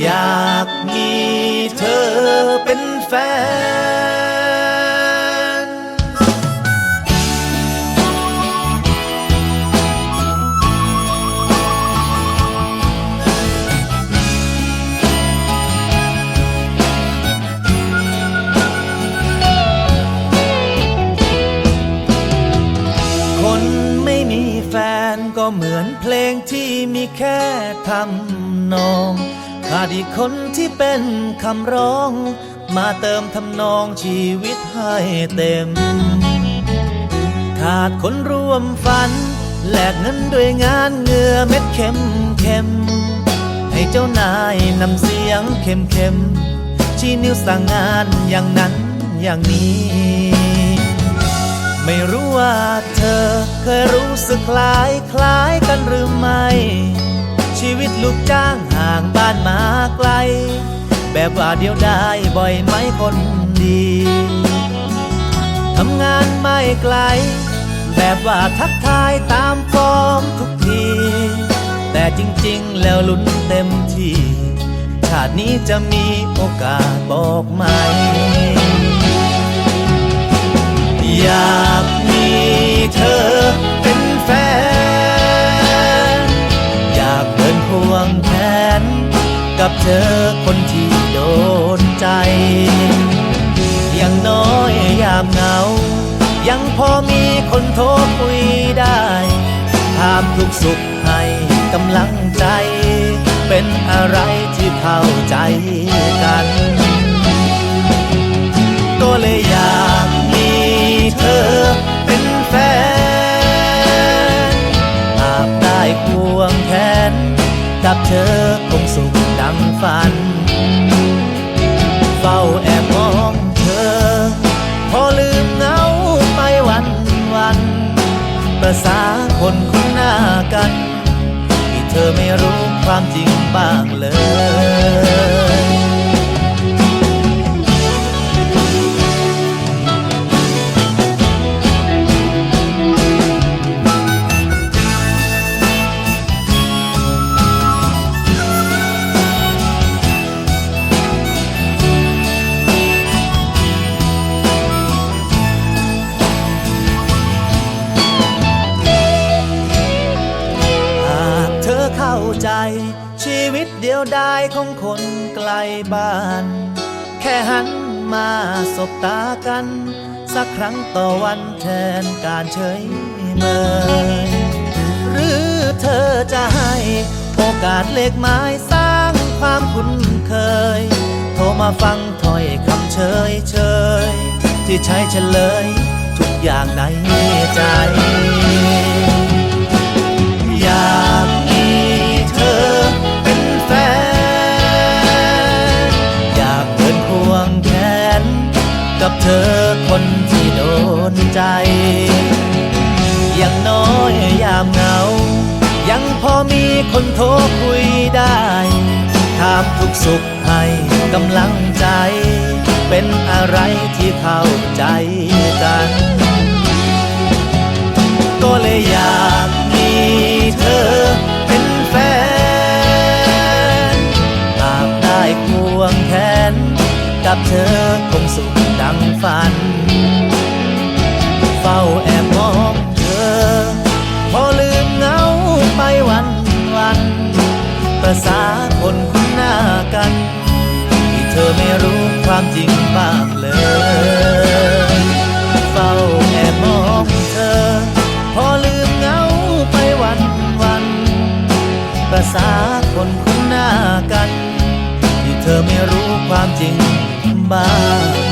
อยากมีเธอเป็นแฟน คนไม่มีแฟนก็เหมือนเพลงที่มีแค่ทำนอง ขาดอีกคนที่เป็นคำร้อง มาเติมทำนองชีวิตให้เต็ม ขาดคนร่วมฝัน แลกเงินด้วยงานเงือเม็ดเข็มเข็มให้เจ้านายนำเสียงเข้มเข้มชี้นิ้วสั่งงานอย่างนั้นอย่างนี้ ไม่รู้ว่าเธอเคยรู้สึกคล้ายคล้ายกันหรือไม่ ชีวิตลูกจ้างห่างบ้านมาไกล แบบว่าเดียวได้บ่อยไหมคนดี ทำงานไม่ไกล แบบว่าทักทายตามฟอร์มทุกที แต่จริงๆ แล้วลุ้นเต็มที่ ชาตินี้จะมีโอกาสบอกไหม บเธอคนที่โดนใจ อย่างน้อยยามเหงา ยังพอมีคนโทรคุยได้ถามทุกสุขให้กำลังใจ เป็นอะไรที่เข้าใจกันก็เลยอยากมีเธอเป็นแฟนหากได้ควงแขนกับเธอคงสุขดัง ฝัน เฝ้าแอบมองเธอ พอลืมเหงาไปวันวัน ประสาคนคุ้นหน้ากัน ที่เธอไม่รู้ความจริงบ้างเลย ใจ ชีวิตเดียวดายของคนไกลบ้าน แค่หันมาสบตากัน สักครั้งต่อวันแทนการเฉยเมยหรือเธอจะให้โอกาสเล็กไม้สร้างความคุ้นเคย โทรมาฟังถ้อยคำเฉยเฉยที่ใช้เฉลย ทุกอย่างในใจ อย่างน้อยยามเหงา ยังพอมีคนโทรคุยได้ ถามทุกสุขให้กำลังใจ เป็นอะไรที่เข้าใจกัน ก็เลยอยากมีเธอเป็นแฟนหากได้ควงแขนกับเธอคงสุขดังฝัน ฝ้าแอบมองเธอ พอลืมเหงาไปวันวันประสาคนคุ้นหน้ากัน ที่เธอไม่รู้ความจริงบ้างเลยเฝ้าแอบมองเธอ พอลืมเหงาไปวันวันประสาคนคุ้นหน้ากัน ที่เธอไม่รู้ความจริงบ้าง